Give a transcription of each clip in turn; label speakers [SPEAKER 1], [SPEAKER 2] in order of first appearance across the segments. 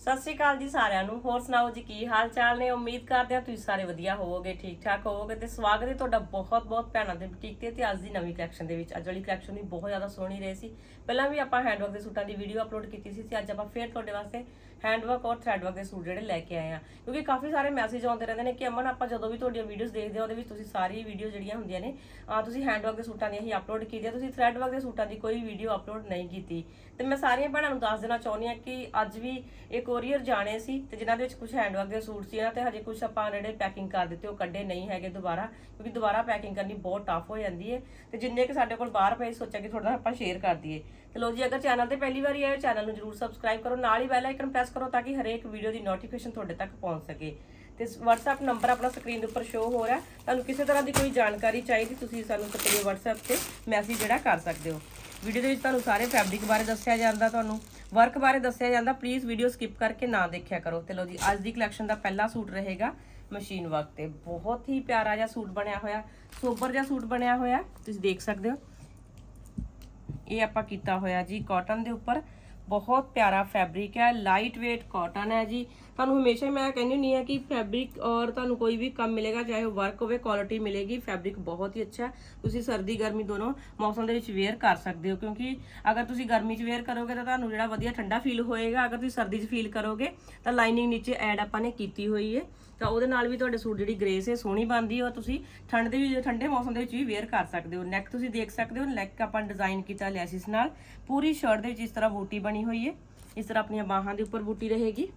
[SPEAKER 1] ਸਤਿ ਸ਼੍ਰੀ ਅਕਾਲ ਜੀ ਸਾਰਿਆਂ ਨੂੰ। ਹੋਰ ਸੁਣਾਓ ਜੀ, ਕੀ ਹਾਲ ਚਾਲ ਨੇ? ਉਮੀਦ ਕਰਦੇ ਹਾਂ ਤੁਸੀਂ ਸਾਰੇ ਵਧੀਆ ਹੋਵੋਗੇ ਠੀਕ ਠਾਕ ਹੋਵੋਗੇ ਤੇ ਸਵਾਗਤ ਹੈ ਤੁਹਾਡਾ ਬਹੁਤ ਬਹੁਤ ਭੈਣਾਂ ਦੇ ਬੁਟੀਕ ਤੇ ਤੇ ਅੱਜ ਦੀ ਨਵੀਂ ਕਲੈਕਸ਼ਨ ਦੇ ਵਿੱਚ। ਅੱਜ ਵਾਲੀ ਕਲੈਕਸ਼ਨ ਵੀ ਬਹੁਤ ਜ਼ਿਆਦਾ ਸੋਹਣੀ ਰਹੀ ਸੀ। ਪਹਿਲਾਂ ਵੀ ਆਪਾਂ ਹੈਂਡਵਰਕ ਦੇ ਸੂਟਾਂ ਦੀ ਵੀਡੀਓ ਅਪਲੋਡ ਕੀਤੀ ਸੀ ਤੇ ਅੱਜ ਆਪਾਂ ਫੇਰ ਤੁਹਾਡੇ ਵਾਸਤੇ ਹੈਂਡਵਰਕ ਔਰ ਥ੍ਰੈਡਵਰਕ ਦੇ ਸੂਟ ਜਿਹੜੇ ਲੈ ਕੇ ਆਏ ਆ। ਕਿਉਂਕਿ ਕਾਫੀ ਸਾਰੇ ਮੈਸੇਜ ਆਉਂਦੇ ਰਹਿੰਦੇ ਨੇ ਕਿ ਅਮਨ, ਆਪਾਂ ਜਦੋਂ ਵੀ ਤੁਹਾਡੀਆਂ ਵੀਡੀਓਜ਼ ਦੇਖਦੇ ਹਾਂ, ਉਹਦੇ ਵਿੱਚ ਤੁਸੀਂ ਸਾਰੀ ਵੀਡੀਓ ਜਿਹੜੀਆਂ ਹੁੰਦੀਆਂ ਨੇ ਆ ਤੁਸੀਂ ਹੈਂਡਵਰਕ ਦੇ ਸੂਟਾਂ ਦੀਆਂ ਹੀ ਅਪਲੋਡ ਕੀਤੀਆਂ, ਤੁਸੀਂ ਥ੍ਰੈਡਵਰਕ ਦੇ ਸੂਟਾਂ ਦੀ ਕੋਈ ਵੀਡੀਓ ਅਪਲੋਡ ਨਹੀਂ ਕੀਤੀ। ਤੇ ਮੈਂ ਸਾਰੀਆਂ ਭੈਣਾਂ ਨੂੰ ਦੱਸ ਦੇਣਾ ਚਾਹੁੰਦੀ ਹਾਂ ਕਿ ਅੱਜ ਵੀ ਇਹ ਕੋਰੀਅਰ ਜਾਣੇ ਸੀ ਤੇ ਜਿਨ੍ਹਾਂ ਦੇ ਵਿੱਚ ਕੁਝ ਹੈਂਡਵਰਕ ਦੇ ਸੂਟ ਸੀ, ਇਹਨਾਂ ਤੇ ਹਜੇ ਕੁਝ ਆਪਾਂ ਜਿਹੜੇ ਪੈਕਿੰਗ ਕਰ ਦਿੱਤੇ, ਉਹ ਕੱਢੇ ਨਹੀਂ ਹੈਗੇ ਦੁਬਾਰਾ, ਕਿਉਂਕਿ ਦੁਬਾਰਾ ਪੈਕਿੰਗ ਕਰਨੀ ਬਹੁਤ ਟਫ ਹੋ ਜਾਂਦੀ ਹੈ। ਤੇ ਜਿੰਨੇ ਕਿ ਸਾਡੇ ਕੋਲ ਬਾਹਰ ਪਏ ਸੋਚਿਆ ਕਿ ਥੋੜਾ ਆਪਾਂ ਸ਼ੇਅਰ ਕਰ ਦਈਏ। ਤੇ ਲੋ ਜੀ, ਅਗਰ ਚੈਨਲ ਤੇ ਪਹਿਲੀ ਵਾਰੀ ਆਏ ਚੈਨਲ ਨੂੰ ਜਰੂਰ ਸਬਸਕ੍ਰਾਈਬ ਕਰੋ, ਨਾਲ ਹੀ ਬੈਲ ਆਈਕਨ ਪ੍ਰੈਸ ਕਰੋ ਤਾਂ ਕਿ ਹਰੇਕ ਵੀਡੀਓ ਦੀ ਨੋਟੀਫਿਕੇਸ਼ਨ ਤੁਹਾਡੇ ਤੱਕ ਪਹੁੰਚ ਸਕੇ। ਤੇ WhatsApp ਨੰਬਰ ਆਪਣਾ ਸਕਰੀਨ ਦੇ ਉੱਪਰ ਸ਼ੋ ਹੋ ਰਿਹਾ ਤੁਹਾਨੂੰ ਕਿਸੇ ਤਰ੍ਹਾਂ ਦੀ ਕੋਈ ਜਾਣਕਾਰੀ ਚਾਹੀਦੀ, ਤੁਸੀਂ ਸਾਨੂੰ ਸਪੇਰੇ WhatsApp ਤੇ ਮੈਸੇਜ ਜਿਹੜਾ ਕਰ ਸਕਦੇ ਹੋ। ਵੀਡੀਓ ਦੇ ਵਿੱਚ ਤੁਹਾਨੂੰ ਸਾਰੇ ਫੈਬਰਿਕ ਬਾਰੇ ਦੱਸਿਆ ਜਾਂਦਾ ਤੁਹਾਨੂੰ। ਵਰਕ ਬਾਰੇ ਦੱਸਿਆ ਜਾਂਦਾ। ਪਲੀਜ਼ ਵੀਡੀਓ ਸਕਿਪ ਕਰਕੇ ਨਾ ਦੇਖਿਆ ਕਰੋ। ਤੇ ਲੋ ਜੀ, ਅੱਜ ਦੀ ਕਲੈਕਸ਼ਨ ਦਾ ਪਹਿਲਾ ਸੂਟ ਰਹੇਗਾ ਮਸ਼ੀਨ ਵਰਕ ਤੇ। ਬਹੁਤ ਹੀ ਪਿਆਰਾ ਜਿਹਾ ਸੂਟ ਬਣਿਆ ਹੋਇਆ। ਸੋਬਰ ਜਿਹਾ ਸੂਟ ਬਣਿਆ ਹੋਇਆ। ਤੁਸੀਂ ਦੇਖ ਸਕਦੇ ਹੋ। ਇਹ ਆਪਾਂ ਕੀਤਾ ਹੋਇਆ ਜੀ। ਕਾਟਨ ਦੇ ਉੱਪਰ ਬਹੁਤ ਪਿਆਰਾ ਫੈਬਰਿਕ ਹੈ। ਲਾਈਟ weight ਕਾਟਨ ਹੈ ਜੀ। ਤੁਹਾਨੂੰ ਹਮੇਸ਼ਾ ਹੀ ਮੈਂ ਕਹਿੰਦੀ ਹੁੰਦੀ ਆ ਕਿ ਫੈਬਰਿਕ ਔਰ ਤੁਹਾਨੂੰ ਕੋਈ ਵੀ ਕੰਮ ਮਿਲੇਗਾ, ਚਾਹੇ ਉਹ ਵਰਕ ਹੋਵੇ ਕੁਆਲਿਟੀ ਮਿਲੇਗੀ ਫੈਬਰਿਕ ਬਹੁਤ ਹੀ ਅੱਛਾ ਤੁਸੀਂ ਸਰਦੀ, ਗਰਮੀ ਦੋਨੋਂ ਮੌਸਮ ਦੇ ਵਿੱਚ ਵੇਅਰ ਕਰ ਸਕਦੇ ਹੋ, ਕਿਉਂਕਿ ਅਗਰ ਤੁਸੀਂ ਗਰਮੀ 'ਚ ਵੇਅਰ ਕਰੋਗੇ ਤਾਂ ਤੁਹਾਨੂੰ ਜਿਹੜਾ ਵਧੀਆ ਠੰਡਾ ਫੀਲ ਹੋਏਗਾ, ਅਗਰ ਤੁਸੀਂ ਸਰਦੀ 'ਚ ਫੀਲ ਕਰੋਗੇ, ਤਾਂ ਲਾਈਨਿੰਗ ਨੀਚੇ ਐਡ ਆਪਾਂ ਨੇ ਕੀਤੀ ਹੋਈ ਹੈ। ਤਾਂ ਉਹਦੇ ਨਾਲ ਵੀ ਤੁਹਾਡੇ ਸੂਟ ਜਿਹੜੀ ਗ੍ਰੇਸ ਹੈ, ਸੋਹਣੀ ਬਣਦੀ ਔਰ ਤੁਸੀਂ ਠੰਡ ਦੇ ਵੀ, ਠੰਡੇ ਮੌਸਮ ਦੇ ਵਿੱਚ ਵੀ ਵੇਅਰ ਕਰ ਸਕਦੇ ਹੋ। ਨੈਕ ਤੁਸੀਂ ਦੇਖ ਸਕਦੇ ਹੋ ਨੈਕ ਆਪਾਂ ਡਿਜ਼ਾਈਨ ਕੀਤਾ ਲੈਸਿਸ ਨਾਲ। ਪੂਰੀ ਸ਼ਰਟ ਦੇ ਵਿੱਚ ਇਸ ਤਰ੍ਹਾਂ ਬੂਟੀ ਬਣੀ ਹੋਈ ਹੈ। ਇਸ ਤਰ੍ਹਾਂ ਆਪਣੀਆਂ ਬਾਹਾਂ ਦੇ ਉੱਪਰ ਬੂਟੀ ਰਹੇਗੀ।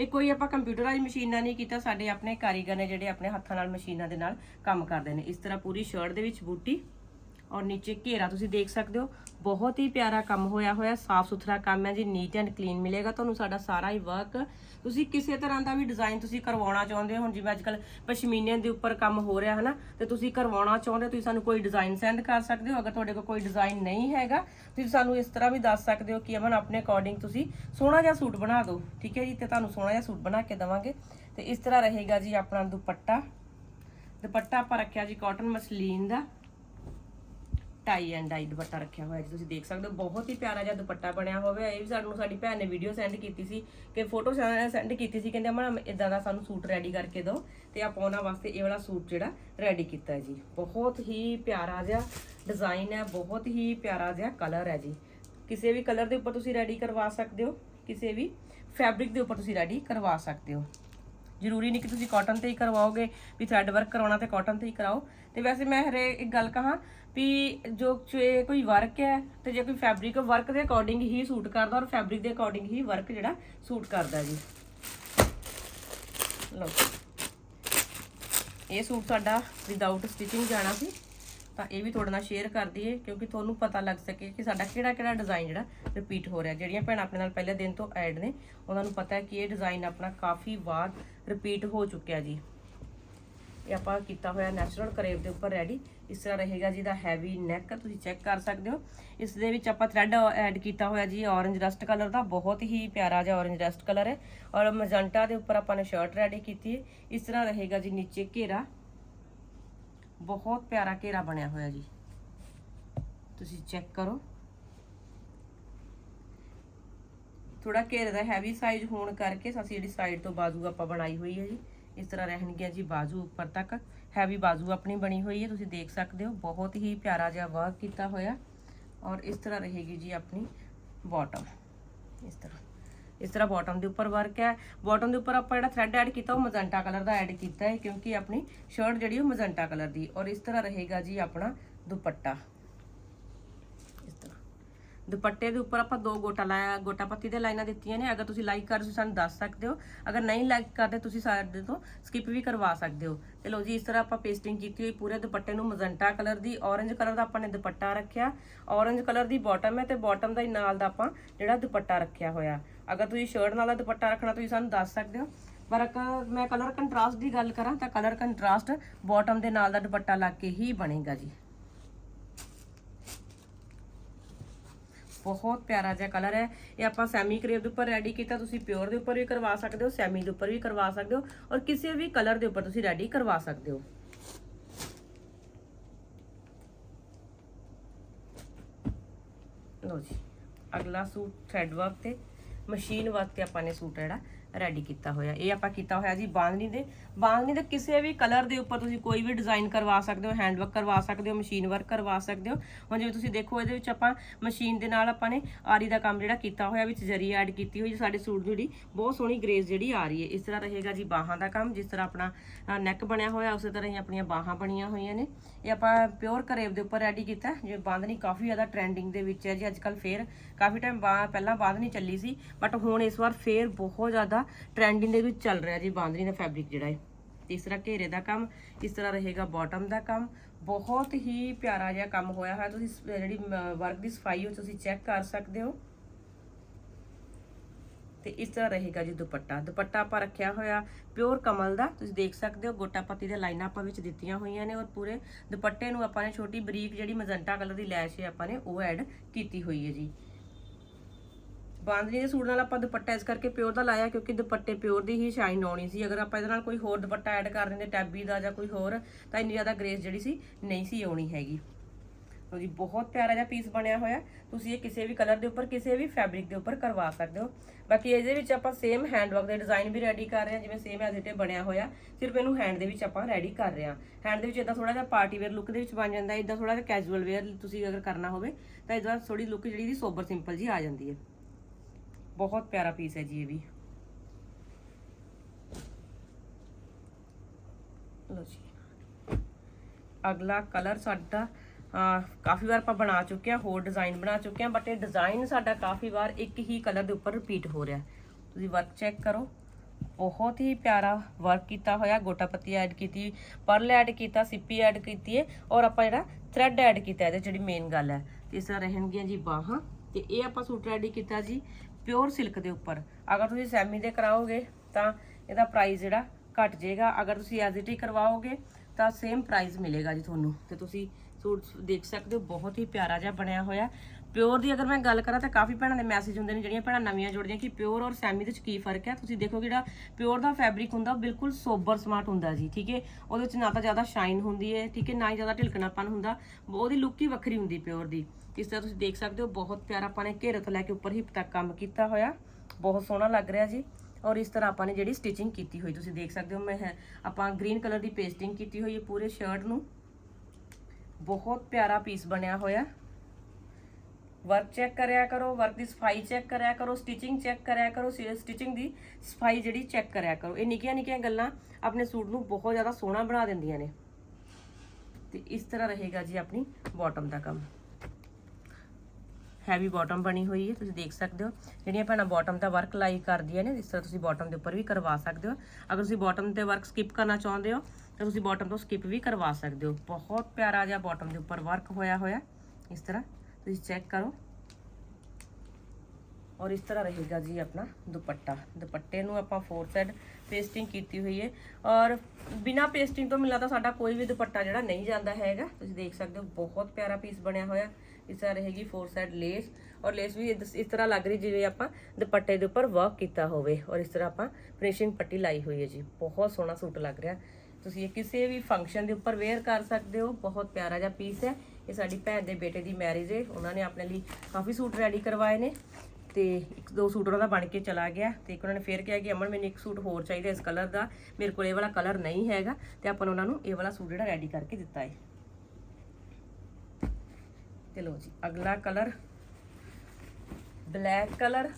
[SPEAKER 1] ਇਹ ਕੋਈ ਆਪਾਂ ਕੰਪਿਊਟਰਾਈਜ਼ ਮਸ਼ੀਨਾਂ ਨਹੀਂ ਕੀਤਾ, ਸਾਡੇ ਆਪਣੇ ਕਾਰੀਗਰ ਨੇ ਜਿਹੜੇ ਆਪਣੇ ਹੱਥਾਂ ਨਾਲ ਮਸ਼ੀਨਾਂ ਦੇ ਨਾਲ ਕੰਮ ਕਰਦੇ ਨੇ। ਇਸ ਤਰ੍ਹਾਂ ਪੂਰੀ ਸ਼ਰਟ ਦੇ ਵਿੱਚ ਬੂਟੀ ਔਰ ਨੀਚੇ ਘੇਰਾ ਤੁਸੀਂ ਦੇਖ ਸਕਦੇ ਹੋ। ਬਹੁਤ ਹੀ ਪਿਆਰਾ ਕੰਮ ਹੋਇਆ ਹੋਇਆ, ਸਾਫ਼ ਸੁਥਰਾ ਕੰਮ ਹੈ ਜੀ ਨੀਟ ਐਂਡ ਕਲੀਨ ਮਿਲੇਗਾ ਤੁਹਾਨੂੰ ਸਾਡਾ ਸਾਰਾ ਹੀ ਵਰਕ ਤੁਸੀਂ ਕਿਸੇ ਤਰ੍ਹਾਂ ਦਾ ਵੀ ਡਿਜ਼ਾਈਨ ਤੁਸੀਂ ਕਰਵਾਉਣਾ ਚਾਹੁੰਦੇ ਹੋ, ਹੁਣ ਜਿਵੇਂ ਅੱਜਕੱਲ ਪਸ਼ਮੀਨੇ ਦੇ ਉੱਪਰ ਕੰਮ ਹੋ ਰਿਹਾ ਹੈ ਨਾ ਤੇ ਤੁਸੀਂ ਕਰਵਾਉਣਾ ਚਾਹੁੰਦੇ ਹੋ, ਤੁਸੀਂ ਸਾਨੂੰ ਕੋਈ ਡਿਜ਼ਾਈਨ ਸੈਂਡ ਕਰ ਸਕਦੇ ਹੋ। ਅਗਰ ਤੁਹਾਡੇ ਕੋਲ ਕੋਈ ਡਿਜ਼ਾਈਨ ਨਹੀਂ ਹੈਗਾ, ਤੁਸੀਂ ਸਾਨੂੰ ਇਸ ਤਰ੍ਹਾਂ ਵੀ ਦੱਸ ਸਕਦੇ ਹੋ ਕਿ ਅਮਨ, ਆਪਣੇ ਅਕੋਰਡਿੰਗ ਤੁਸੀਂ ਸੋਹਣਾ ਜਿਹਾ ਸੂਟ ਬਣਾ ਦਿਓ, ਠੀਕ ਹੈ ਜੀ, ਤੇ ਤੁਹਾਨੂੰ ਸੋਹਣਾ ਜਿਹਾ ਸੂਟ ਬਣਾ ਕੇ ਦੇਵਾਂਗੇ। ਤੇ ਇਸ ਤਰ੍ਹਾਂ ਰਹੇਗਾ ਜੀ ਆਪਣਾ ਦੁਪੱਟਾ। ਦੁਪੱਟਾ ਆਪਾਂ ਰੱਖਿਆ ਜੀ ਕਾਟਨ ਮਸਲੀਨ ਦਾ। ਟਾਈ ਐਂਡ ਡਾਈ ਦੁਪੱਟਾ ਰੱਖਿਆ ਹੋਇਆ ਜੀ, ਤੁਸੀਂ ਦੇਖ ਸਕਦੇ ਹੋ, ਬਹੁਤ ਹੀ ਪਿਆਰਾ ਜਿਹਾ ਦੁਪੱਟਾ ਬਣਿਆ ਹੋਇਆ ਇਹ ਵੀ ਸਾਨੂੰ ਸਾਡੀ ਭੈਣ ਨੇ ਵੀਡੀਓ ਸੈਂਡ ਕੀਤੀ ਸੀ ਕਿ ਫੋਟੋ ਸੈਂਡ ਕੀਤੀ ਸੀ, ਕਹਿੰਦੇ ਅਮਨ ਇਦਾਂ ਦਾ ਸਾਨੂੰ ਸੂਟ ਰੈਡੀ ਕਰਕੇ ਦਿਓ ਤੇ ਆਪਾਂ ਉਹਨਾਂ ਵਾਸਤੇ ਇਹ ਵਾਲਾ ਸੂਟ ਜਿਹੜਾ ਰੈਡੀ ਕੀਤਾ ਜੀ। ਬਹੁਤ ਹੀ ਪਿਆਰਾ ਜਿਹਾ ਡਿਜ਼ਾਈਨ ਹੈ, ਬਹੁਤ ਹੀ ਪਿਆਰਾ ਜਿਹਾ ਕਲਰ ਹੈ ਜੀ। ਕਿਸੇ ਵੀ ਕਲਰ ਦੇ ਉੱਪਰ ਤੁਸੀਂ ਰੈਡੀ ਕਰਵਾ ਸਕਦੇ ਹੋ, ਕਿਸੇ ਵੀ ਫੈਬਰਿਕ ਦੇ ਉੱਪਰ ਤੁਸੀਂ ਰੈਡੀ ਕਰਵਾ ਸਕਦੇ ਹੋ। ਜ਼ਰੂਰੀ ਨਹੀਂ ਕਿ ਤੁਸੀਂ ਕਾਟਨ ਤੇ ਹੀ ਕਰਵਾਓਗੇ, ਵੀ ਥ੍ਰੈਡ ਵਰਕ ਕਰਾਉਣਾ ਤੇ ਕਾਟਨ ਤੇ ਹੀ ਕਰਾਓ। ਤੇ ਵੈਸੇ ਮੈਂ ਹਰੇ ਇੱਕ ਗੱਲ ਕਹਾਂ ਵੀ ਜੋ ਕੋਈ ਵਰਕ ਹੈ ਤੇ ਜੇ ਕੋਈ ਫੈਬਰਿਕ ਵਰਕ ਦੇ ਅਕੋਰਡਿੰਗ ਹੀ ਸੂਟ ਕਰਦਾ ਔਰ ਫੈਬਰਿਕ ਦੇ ਅਕੋਰਡਿੰਗ ਹੀ ਵਰਕ ਜਿਹੜਾ ਸੂਟ ਕਰਦਾ ਜੀ। ਲਓ। ਇਹ ਸੂਟ ਸਾਡਾ ਵਿਦਆਊਟ ਸਟਿਚਿੰਗ ਜਾਣਾ ਸੀ। ਤਾਂ ਇਹ ਵੀ ਤੁਹਾਡੇ ਨਾਲ ਸ਼ੇਅਰ ਕਰ ਦਈਏ ਕਿਉਂਕਿ ਤੁਹਾਨੂੰ ਪਤਾ ਲੱਗ ਸਕੇ ਕਿ ਸਾਡਾ ਕਿਹੜਾ ਕਿਹੜਾ ਡਿਜ਼ਾਈਨ ਜਿਹੜਾ ਰਿਪੀਟ ਹੋ ਰਿਹਾ। ਜਿਹੜੀਆਂ ਭੈਣਾਂ ਆਪਣੇ ਨਾਲ ਪਹਿਲੇ ਦਿਨ ਤੋਂ ਐਡ ਨੇ, ਉਹਨਾਂ ਨੂੰ ਪਤਾ ਹੈ ਕਿ ਇਹ ਡਿਜ਼ਾਈਨ ਆਪਣਾ ਕਾਫੀ ਵਾਰ ਰਿਪੀਟ ਹੋ ਚੁੱਕਿਆ ਜੀ। ਇਹ ਆਪਾਂ ਕੀਤਾ ਹੋਇਆ ਨੈਚੁਰਲ ਕਰੇਵ ਦੇ ਉੱਪਰ ਰੈਡੀ ਇਸ ਤਰ੍ਹਾਂ ਰਹੇਗਾ ਜੀ ਦਾ ਹੈਵੀ ਨੈਕ ਤੁਸੀਂ ਚੈੱਕ ਕਰ ਸਕਦੇ ਹੋ। ਇਸ ਦੇ ਵਿੱਚ ਆਪਾਂ ਥ੍ਰੈਡ ਐਡ ਕੀਤਾ ਹੋਇਆ ਜੀ ਔਰੰਜ ਰਸਟ ਕਲਰ ਦਾ, ਬਹੁਤ ਹੀ ਪਿਆਰਾ ਜਿਹਾ ਔਰੰਜ ਰਸਟ ਕਲਰ ਹੈ। ਔਰ ਮਜੰਟਾ ਦੇ ਉੱਪਰ ਆਪਾਂ ਨੇ ਸ਼ਰਟ ਰੈਡੀ ਕੀਤੀ ਹੈ ਇਸ ਤਰ੍ਹਾਂ ਰਹੇਗਾ ਜੀ ਨੀਚੇ ਘੇਰਾ। ਬਹੁਤ ਪਿਆਰਾ ਘੇਰਾ ਬਣਿਆ ਹੋਇਆ ਜੀ। ਤੁਸੀਂ ਚੈੱਕ ਕਰੋ। ਥੋੜਾ ਘੇਰੇ ਦਾ ਹੈਵੀ ਸਾਈਜ਼ ਹੋਣ ਕਰਕੇ ਅਸੀਂ ਜਿਹੜੀ ਸਾਈਡ ਤੋਂ ਬਾਜ਼ੂ ਆਪਾਂ ਬਣਾਈ ਹੋਈ ਹੈ ਜੀ, ਇਸ ਤਰ੍ਹਾਂ ਰਹਿਣਗੀਆਂ ਜੀ ਬਾਜ਼ੂ ਉੱਪਰ ਤੱਕ। ਹੈਵੀ ਬਾਜ਼ੂ ਆਪਣੀ ਬਣੀ ਹੋਈ ਹੈ, ਤੁਸੀਂ ਦੇਖ ਸਕਦੇ ਹੋ, ਬਹੁਤ ਹੀ ਪਿਆਰਾ ਜਿਹਾ ਵਰਕ ਕੀਤਾ ਹੋਇਆ। ਔਰ ਇਸ ਤਰ੍ਹਾਂ ਰਹੇਗੀ ਜੀ ਆਪਣੀ ਬਾਟਮ ਇਸ ਤਰ੍ਹਾਂ। ਇਸ ਤਰ੍ਹਾਂ ਬਾਟਮ ਦੇ ਉੱਪਰ ਵਰਕ ਹੈ। ਬਾਟਮ ਦੇ ਉੱਪਰ ਆਪਾਂ ਜਿਹੜਾ ਥ੍ਰੈਡ ਐਡ ਕੀਤਾ, ਉਹ ਮਜੰਟਾ ਕਲਰ ਦਾ ਐਡ ਕੀਤਾ ਹੈ, ਕਿਉਂਕਿ ਆਪਣੀ ਸ਼ਰਟ ਜਿਹੜੀ ਉਹ ਮਜੰਟਾ ਕਲਰ ਦੀ। ਔਰ ਇਸ ਤਰ੍ਹਾਂ ਰਹੇਗਾ ਜੀ ਆਪਣਾ ਦੁਪੱਟਾ। ਇਸ ਤਰ੍ਹਾਂ। ਦੁਪੱਟੇ ਦੇ ਉੱਪਰ ਆਪਾਂ ਦੋ ਗੋਟਾ ਲਾਇਆ, ਗੋਟਾ ਪੱਤੀ ਦੇ ਲਾਈਨਾਂ ਦਿੱਤੀਆਂ ਨੇ। ਅਗਰ ਤੁਸੀਂ ਲਾਈਕ ਕਰ ਤੁਸੀਂ ਸਾਨੂੰ ਦੱਸ ਸਕਦੇ ਹੋ। ਅਗਰ ਨਹੀਂ ਲਾਈਕ ਕਰਦੇ, ਤੁਸੀਂ ਸਾਡੇ ਤੋਂ ਸਕਿਪ ਵੀ ਕਰਵਾ ਸਕਦੇ ਹੋ। ਤੇ ਲੋ ਜੀ, ਇਸ ਤਰ੍ਹਾਂ ਆਪਾਂ ਪੇਸਟਿੰਗ ਕੀਤੀ ਹੋਈ ਪੂਰੇ ਦੁਪੱਟੇ ਨੂੰ ਮਜੰਟਾ ਕਲਰ ਦੀ। ਔਰੇਂਜ ਕਲਰ ਦਾ ਆਪਾਂ ਨੇ ਦੁਪੱਟਾ ਰੱਖਿਆ। ਔਰੰਜ ਕਲਰ ਦੀ ਬਾਟਮ ਹੈ ਤੇ ਬਾਟਮ ਦਾ ਹੀ ਨਾਲ ਦਾ ਆਪਾਂ ਜਿਹੜਾ ਦੁਪੱਟਾ ਰੱਖਿਆ ਹੋਇਆ। ਅਗਰ ਤੁਸੀਂ ਸ਼ਰਟ ਨਾਲ ਦਾ ਦੁਪੱਟਾ ਰੱਖਣਾ, ਤੁਸੀਂ ਸਾਨੂੰ ਦੱਸ ਸਕਦੇ ਹੋ। ਪਰ ਅਗਰ ਮੈਂ ਕਲਰ ਕੰਟਰਾਸਟ ਦੀ ਗੱਲ ਕਰਾਂ ਤਾਂ ਕਲਰ ਕੰਟਰਾਸਟ ਬਾਟਮ ਦੇ ਨਾਲ ਦਾ ਦੁਪੱਟਾ ਲੱਗ ਕੇ ਹੀ ਬਣੇਗਾ ਜੀ। ਬਹੁਤ ਪਿਆਰਾ ਜਿਹਾ ਕਲਰ ਹੈ। ਇਹ ਆਪਾਂ ਸੈਮੀ ਕਰੇਵ ਦੇ ਉੱਪਰ ਰੈਡੀ ਕੀਤਾ, ਤੁਸੀਂ ਪਿਓਰ ਦੇ ਉੱਪਰ ਵੀ ਕਰਵਾ ਸਕਦੇ ਹੋ ਸੈਮੀ ਦੇ ਉੱਪਰ ਵੀ ਕਰਵਾ ਸਕਦੇ ਹੋ ਔਰ ਕਿਸੇ ਵੀ ਕਲਰ ਦੇ ਉੱਪਰ ਤੁਸੀਂ ਰੈਡੀ ਕਰਵਾ ਸਕਦੇ ਹੋ। ਲੋ ਜੀ, ਅਗਲਾ ਸੂਟ ਥ੍ਰੈਡ ਵਰਕ ਤੇ। ਮਸ਼ੀਨ ਵਾਸਤੇ ਆਪਾਂ ਨੇ ਸੂਟ ਜਿਹੜਾ। ਰੈਡੀ ਕੀਤਾ ਹੋਇਆ। ਇਹ ਆਪਾਂ ਕੀਤਾ ਹੋਇਆ ਜੀ ਬਾਂਦਨੀ ਦੇ। ਬਾਂਦਨੀ ਦੇ ਕਿਸੇ ਵੀ ਕਲਰ ਦੇ ਉੱਪਰ ਤੁਸੀਂ ਕੋਈ ਵੀ ਡਿਜ਼ਾਈਨ ਕਰਵਾ ਸਕਦੇ ਹੋ ਹੈਂਡ ਵਰਕ ਕਰਵਾ ਸਕਦੇ ਹੋ ਮਸ਼ੀਨ ਵਰਕ ਕਰਵਾ ਸਕਦੇ ਹੋ। ਹੁਣ ਜਿਵੇਂ ਤੁਸੀਂ ਦੇਖੋ, ਇਹਦੇ ਵਿੱਚ ਆਪਾਂ ਮਸ਼ੀਨ ਦੇ ਨਾਲ ਆਪਾਂ ਨੇ ਆਰੀ ਦਾ ਕੰਮ ਜਿਹੜਾ ਕੀਤਾ ਹੋਇਆ, ਵਿੱਚ ਜਰੀ ਐਡ ਕੀਤੀ ਹੋਈ, ਸਾਡੇ ਸੂਟ ਦੀ ਜਿਹੜੀ ਬਹੁਤ ਸੋਹਣੀ ਗ੍ਰੇਸ ਜਿਹੜੀ ਆ ਰਹੀ ਹੈ। ਇਸ ਤਰ੍ਹਾਂ ਰਹੇਗਾ ਜੀ ਬਾਹਾਂ ਦਾ ਕੰਮ, ਜਿਸ ਤਰ੍ਹਾਂ ਆਪਣਾ ਨੈਕ ਬਣਿਆ ਹੋਇਆ, ਉਸੇ ਤਰ੍ਹਾਂ ਹੀ ਆਪਣੀਆਂ ਬਾਹਾਂ ਬਣੀਆਂ ਹੋਈਆਂ ਨੇ। ਇਹ ਆਪਾਂ ਪਿਓਰ ਕਰੇਵ ਦੇ ਉੱਪਰ ਰੈਡੀ ਕੀਤਾ। ਜਿਵੇਂ ਬਾਂਦਨੀ ਕਾਫੀ ਜ਼ਿਆਦਾ ਟ੍ਰੈਂਡਿੰਗ ਦੇ ਵਿੱਚ ਹੈ ਜੀ। ਅੱਜ ਅੱਜਕੱਲ ਫੇਰ ਕਾਫੀ ਟਾਈਮ ਪਹਿਲਾਂ ਬਾਂਦਨੀ ਚੱਲੀ ਸੀ ਬਟ ਹੁਣ ਇਸ ਵਾਰ ਫੇਰ ਬਹੁਤ ਜ਼ਿਆਦਾ ਟ੍ਰੈਂਡਿੰਗ ਦੇ ਵਿੱਚ ਚੱਲ ਰਿਹਾ ਜੀ ਬਾਂਦਨੀ ਦਾ ਫੈਬਰਿਕ ਜਿਹੜਾ ਹੈ। ਤੇ ਘੇਰੇ ਦਾ ਕੰਮ, ਇਸ ਤਰ੍ਹਾਂ ਰਹੇਗਾ ਬਾਟਮ ਦਾ ਕੰਮ। ਬਹੁਤ ਹੀ ਪਿਆਰਾ ਜਿਹਾ ਕੰਮ ਹੋਇਆ ਹੋਇਆ। ਤੁਸੀਂ ਜਿਹੜੀ ਵਰਕ ਦੀ ਸਫ਼ਾਈ ਉਹ ਤੁਸੀਂ ਚੈੱਕ ਕਰ ਸਕਦੇ ਹੋ। ਤੇ ਇਸ ਤਰ੍ਹਾਂ ਰਹੇਗਾ ਜੀ ਦੁਪੱਟਾ। ਦੁਪੱਟਾ ਆਪਾਂ ਰੱਖਿਆ ਹੋਇਆ ਪਿਓਰ ਕਮਲ ਦਾ। ਤੁਸੀਂ ਦੇਖ ਸਕਦੇ ਹੋ, ਗੋਟਾ ਪੱਤੀ ਦੇ ਲਾਈਨਾਂ ਆਪਾਂ ਵਿੱਚ ਦਿੱਤੀਆਂ ਹੋਈਆਂ ਨੇ ਔਰ ਪੂਰੇ ਦੁਪੱਟੇ ਨੂੰ ਆਪਾਂ ਨੇ ਛੋਟੀ ਬਰੀਕ ਜਿਹੜੀ ਮਜੰਟਾ ਕਲਰ ਦੀ ਲੈਸ਼ ਹੈ ਆਪਾਂ ਨੇ, ਉਹ ਐਡ ਕੀਤੀ ਹੋਈ ਹੈ ਜੀ। ਬਾਂਦਨੀ ਦੇ ਸੂਟ ਨਾਲ ਆਪਾਂ ਦੁਪੱਟਾ ਇਸ ਕਰਕੇ ਪਿਓਰ ਦਾ ਲਾਇਆ ਕਿਉਂਕਿ ਦੁਪੱਟੇ ਪਿਓਰ ਦੀ ਹੀ ਸ਼ਾਈਨ ਆਉਣੀ ਸੀ। ਅਗਰ ਆਪਾਂ ਇਹਦੇ ਨਾਲ ਕੋਈ ਹੋਰ ਦੁਪੱਟਾ ਐਡ ਕਰ ਦਿੰਦੇ ਟੈਬੀ ਦਾ ਜਾਂ ਕੋਈ ਹੋਰ, ਤਾਂ ਇੰਨੀ ਜ਼ਿਆਦਾ ਗ੍ਰੇਸ ਜਿਹੜੀ ਸੀ ਨਹੀਂ ਸੀ ਆਉਣੀ ਹੈਗੀ। ਲਓ ਜੀ, ਬਹੁਤ ਪਿਆਰਾ ਜਿਹਾ ਪੀਸ ਬਣਿਆ ਹੋਇਆ। ਤੁਸੀਂ ਇਹ ਕਿਸੇ ਵੀ ਕਲਰ ਦੇ ਉੱਪਰ, ਕਿਸੇ ਵੀ ਫੈਬਰਿਕ ਦੇ ਉੱਪਰ ਕਰਵਾ ਸਕਦੇ ਹੋ। ਬਾਕੀ ਇਹਦੇ ਵਿੱਚ ਆਪਾਂ ਸੇਮ ਹੈਂਡਵਰਕ ਦੇ ਡਿਜ਼ਾਈਨ ਵੀ ਰੈਡੀ ਕਰ ਰਹੇ ਹਾਂ, ਜਿਵੇਂ ਸੇਮ ਐਜ਼ ਇਟ ਬਣਿਆ ਹੋਇਆ। ਸਿਰਫ ਇਹਨੂੰ ਹੈਂਡ ਦੇ ਵਿੱਚ ਆਪਾਂ ਰੈਡੀ ਕਰ ਰਹੇ ਹਾਂ। ਹੈਂਡ ਦੇ ਵਿੱਚ ਇਦਾਂ ਥੋੜਾ ਜਿਹਾ ਪਾਰਟੀ ਵੇਅਰ ਲੁੱਕ ਦੇ ਵਿੱਚ ਬਣ ਜਾਂਦਾ ਇਦਾਂ ਥੋੜਾ ਜਿਹਾ ਕੈਜੂਅਲ ਵੇਅਰ ਤੁਸੀਂ ਅਗਰ ਕਰਨਾ ਹੋਵੇ, ਤਾਂ ਇਦਾਂ ਥੋੜੀ ਲੁੱਕ ਜਿਹੜੀ ਦੀ ਸੋਬਰ ਸਿੰਪਲ ਜੀ ਆ ਜਾਂਦੀ ਹੈ। ਬਹੁਤ ਪਿਆਰਾ ਪੀਸ ਹੈ ਜੀ ਇਹ ਵੀ। ਲਓ ਜੀ। ਅਗਲਾ ਕਲਰ ਸਾਡਾ ਕਾਫੀ ਵਾਰ ਆਪਾਂ ਬਣਾ ਚੁੱਕੇ ਹਾਂ, ਹੋਰ ਡਿਜ਼ਾਈਨ ਬਣਾ ਚੁੱਕੇ ਹਾਂ ਬਟ ਇਹ ਡਿਜ਼ਾਈਨ ਸਾਡਾ ਕਾਫੀ ਵਾਰ ਇੱਕ ਹੀ ਕਲਰ ਦੇ ਉੱਪਰ ਰਿਪੀਟ ਹੋ ਰਿਹਾ ਤੁਸੀਂ ਵਰਕ ਚੈੱਕ ਕਰੋ। ਬਹੁਤ ਹੀ ਪਿਆਰਾ ਵਰਕ ਕੀਤਾ ਹੋਇਆ, ਗੋਟਾ ਪੱਤੀ ਐਡ ਕੀਤੀ, ਪਰਲ ਐਡ ਕੀਤਾ, ਸਿੱਪੀ ਐਡ ਕੀਤੀ ਹੈ, ਔਰ ਆਪਾਂ ਜਿਹੜਾ ਥ੍ਰੈਡ ਐਡ ਕੀਤਾ, ਇਹਦੇ ਜਿਹੜੀ ਮੇਨ ਗੱਲ ਹੈ। ਇਸ ਤਰ੍ਹਾਂ ਰਹਿਣਗੀਆਂ ਜੀ ਬਾਹਾਂ, ਤੇ ਇਹ ਆਪਾਂ ਸੂਟ ਰੈਡੀ ਕੀਤਾ ਜੀ। ਪਿਓਰ ਸਿਲਕ ਦੇ ਉੱਪਰ। ਅਗਰ ਤੁਸੀਂ ਸੈਮੀ ਦੇ ਕਰਾਓਗੇ, ਤਾਂ ਇਹਦਾ ਪ੍ਰਾਈਸ ਜਿਹੜਾ ਘਟ ਜਾਏਗਾ। ਅਗਰ ਤੁਸੀਂ ਐਜ਼ ਇਟ ਹੀ ਕਰਵਾਓਗੇ, ਤਾਂ ਸੇਮ ਪ੍ਰਾਈਸ ਮਿਲੇਗਾ ਜੀ ਤੁਹਾਨੂੰ। ਤੇ ਤੁਸੀਂ ਸੂਟ ਦੇਖ ਸਕਦੇ ਹੋ, ਬਹੁਤ ਹੀ ਪਿਆਰਾ ਜਿਹਾ ਬਣਿਆ ਹੋਇਆ। ਪਿਓਰ ਦੀ ਅਗਰ ਮੈਂ ਗੱਲ ਕਰਾਂ ਤਾਂ ਕਾਫੀ ਭੈਣਾਂ ਦੇ ਮੈਸੇਜ ਹੁੰਦੇ ਨੇ, ਜਿਹੜੀਆਂ ਭੈਣਾਂ ਨਵੀਆਂ ਜੁੜਦੀਆਂ ਕਿ ਪਿਓਰ ਔਰ ਸੈਮੀ ਦੇ ਵਿੱਚ ਕੀ ਫ਼ਰਕ ਹੈ? ਤੁਸੀਂ ਦੇਖੋ ਜਿਹੜਾ ਪਿਓਰ ਦਾ ਫੈਬਰਿਕ ਹੁੰਦਾ, ਉਹ ਬਿਲਕੁਲ ਸੋਬਰ ਸਮਾਰਟ ਹੁੰਦਾ ਜੀ, ਠੀਕ ਹੈ? ਉਹਦੇ ਵਿੱਚ ਨਾ ਤਾਂ ਜ਼ਿਆਦਾ ਸ਼ਾਈਨ ਹੁੰਦੀ ਹੈ, ਠੀਕ ਹੈ? ਨਾ ਹੀ ਜ਼ਿਆਦਾ ਢਿਲਕਣਾਪਨ ਹੁੰਦਾ, ਉਹਦੀ ਲੁੱਕ ਹੀ ਵੱਖਰੀ ਹੁੰਦੀ ਪਿਓਰ ਦੀ। ਇਸ ਤਰ੍ਹਾਂ ਤੁਸੀਂ ਦੇਖ ਸਕਦੇ ਹੋ, ਬਹੁਤ ਪਿਆਰਾ ਆਪਾਂ ਨੇ ਘੇਰੇ ਤੋਂ ਲੈ ਕੇ ਉੱਪਰ ਹਿੱਪ ਤੱਕ ਕੰਮ ਕੀਤਾ ਹੋਇਆ, ਬਹੁਤ ਸੋਹਣਾ ਲੱਗ ਰਿਹਾ ਜੀ। ਔਰ ਇਸ ਤਰ੍ਹਾਂ ਆਪਾਂ ਨੇ ਜਿਹੜੀ ਸਟਿਚਿੰਗ ਕੀਤੀ ਹੋਈ, ਤੁਸੀਂ ਦੇਖ ਸਕਦੇ ਹੋ, ਮੈਂ ਹੈ- ਆਪਾਂ ਗ੍ਰੀਨ ਕਲਰ ਦੀ ਪੇਸਟਿੰਗ ਕੀਤੀ ਹੋਈ ਹੈ ਪੂਰੇ ਸ਼ਰਟ ਨੂੰ। ਬਹੁਤ ਪਿਆਰਾ ਪੀਸ ਬਣਿਆ ਹੋਇਆ। ਵਰਕ ਚੈੱਕ ਕਰਿਆ ਕਰੋ ਵਰਕ ਦੀ ਸਫ਼ਾਈ ਚੈੱਕ ਕਰਿਆ ਕਰੋ ਸਟਿਚਿੰਗ ਚੈੱਕ ਕਰਿਆ ਕਰੋ ਸਟਿਚਿੰਗ ਦੀ ਸਫ਼ਾਈ ਜਿਹੜੀ ਚੈੱਕ ਕਰਿਆ ਕਰੋ। ਇਹ ਨਿੱਕੀਆਂ ਨਿੱਕੀਆਂ ਗੱਲਾਂ ਆਪਣੇ ਸੂਟ ਨੂੰ ਬਹੁਤ ਜ਼ਿਆਦਾ ਸੋਹਣਾ ਬਣਾ ਦਿੰਦੀਆਂ ਨੇ। ਤੇ ਇਸ ਤਰ੍ਹਾਂ ਰਹੇਗਾ ਜੀ ਆਪਣੀ ਬਾਟਮ ਦਾ ਕੰਮ। ਹੈਵੀ ਬਾਟਮ ਬਣੀ ਹੋਈ ਹੈ, ਤੁਸੀਂ ਦੇਖ ਸਕਦੇ ਹੋ। ਜਿਹੜੀਆਂ ਭੈਣਾਂ ਬਾਟਮ ਦਾ ਵਰਕ ਲਾਈ ਕਰਦੀਆਂ ਨੇ, ਇਸ ਤਰ੍ਹਾਂ ਤੁਸੀਂ ਬਾਟਮ ਦੇ ਉੱਪਰ ਵੀ ਕਰਵਾ ਸਕਦੇ ਹੋ। ਅਗਰ ਤੁਸੀਂ ਬਾਟਮ ਤੇ ਵਰਕ ਸਕਿਪ ਕਰਨਾ ਚਾਹੁੰਦੇ ਹੋ, ਤਾਂ ਤੁਸੀਂ ਬਾਟਮ ਤੋਂ ਸਕਿਪ ਵੀ ਕਰਵਾ ਸਕਦੇ ਹੋ। ਬਹੁਤ ਪਿਆਰਾ ਜਿਹਾ ਬਾਟਮ ਦੇ ਉੱਪਰ ਵਰਕ ਹੋਇਆ ਹੋਇਆ, ਇਸ ਤਰ੍ਹਾਂ ਤੁਸੀਂ ਚੈੱਕ ਕਰੋ। ਔਰ ਇਸ ਤਰ੍ਹਾਂ ਰਹੇਗਾ ਜੀ ਆਪਣਾ ਦੁਪੱਟਾ। ਦੁਪੱਟੇ ਨੂੰ ਆਪਾਂ ਫੋਰ ਸਾਈਡ ਪੇਸਟਿੰਗ ਕੀਤੀ ਹੋਈ ਹੈ। ਔਰ ਬਿਨਾ ਪੇਸਟਿੰਗ ਤੋਂ ਮਿਲਦਾ ਤਾਂ ਸਾਡਾ ਕੋਈ ਵੀ ਦੁਪੱਟਾ ਜਿਹੜਾ ਨਹੀਂ ਜਾਂਦਾ ਹੈਗਾ। ਤੁਸੀਂ ਦੇਖ ਸਕਦੇ ਹੋ, ਬਹੁਤ ਪਿਆਰਾ ਪੀਸ ਬਣਿਆ ਹੋਇਆ। ਇਸ ਤਰ੍ਹਾਂ ਰਹੇਗੀ ਫੋਰ ਸਾਈਡ ਲੇਸ ਔਰ ਲੇਸ ਵੀ ਇਸ ਇਸ ਤਰ੍ਹਾਂ ਲੱਗ ਰਹੀ ਜਿਵੇਂ ਆਪਾਂ ਦੁਪੱਟੇ ਦੇ ਉੱਪਰ ਵਰਕ ਕੀਤਾ ਹੋਵੇ। ਔਰ ਇਸ ਤਰ੍ਹਾਂ ਆਪਾਂ ਫਿਨਿਸ਼ਿੰਗ ਪੱਟੀ ਲਾਈ ਹੋਈ ਹੈ ਜੀ। ਬਹੁਤ ਸੋਹਣਾ ਸੂਟ ਲੱਗ ਰਿਹਾ। ਤੁਸੀਂ ਇਹ ਕਿਸੇ ਵੀ ਫੰਕਸ਼ਨ ਦੇ ਉੱਪਰ ਵੇਅਰ ਕਰ ਸਕਦੇ ਹੋ। ਬਹੁਤ ਪਿਆਰਾ ਜਿਹਾ ਪੀਸ ਹੈ। ਇਹ ਸਾਡੀ ਭੈਣ ਦੇ ਬੇਟੇ ਦੀ ਮੈਰਿਜ ਹੈ। ਉਹਨਾਂ ਨੇ ਆਪਣੇ ਲਈ ਕਾਫੀ ਸੂਟ ਰੈਡੀ ਕਰਵਾਏ ਨੇ ਤੇ ਇੱਕ ਦੋ ਸੂਟ ਉਹਨਾਂ ਦਾ ਬਣ ਕੇ ਚਲਾ ਗਿਆ ਤੇ ਇੱਕ ਉਹਨਾਂ ਨੇ ਫੇਰ ਕਿਹਾ ਕਿ ਅਮਨ, ਮੈਨੂੰ ਇੱਕ ਸੂਟ ਹੋਰ ਚਾਹੀਦਾ ਇਸ ਕਲਰ ਦਾ। ਮੇਰੇ ਕੋਲ ਇਹ ਵਾਲਾ ਕਲਰ ਨਹੀਂ ਹੈਗਾ ਤੇ ਆਪਾਂ ਉਹਨਾਂ ਨੂੰ ਇਹ ਵਾਲਾ ਸੂਟ ਜਿਹੜਾ ਰੈਡੀ ਕਰਕੇ ਦਿੱਤਾ ਹੈ। ਤੇ ਲੋ ਜੀ, ਅਗਲਾ ਕਲਰ ਬਲੈਕ ਕਲਰ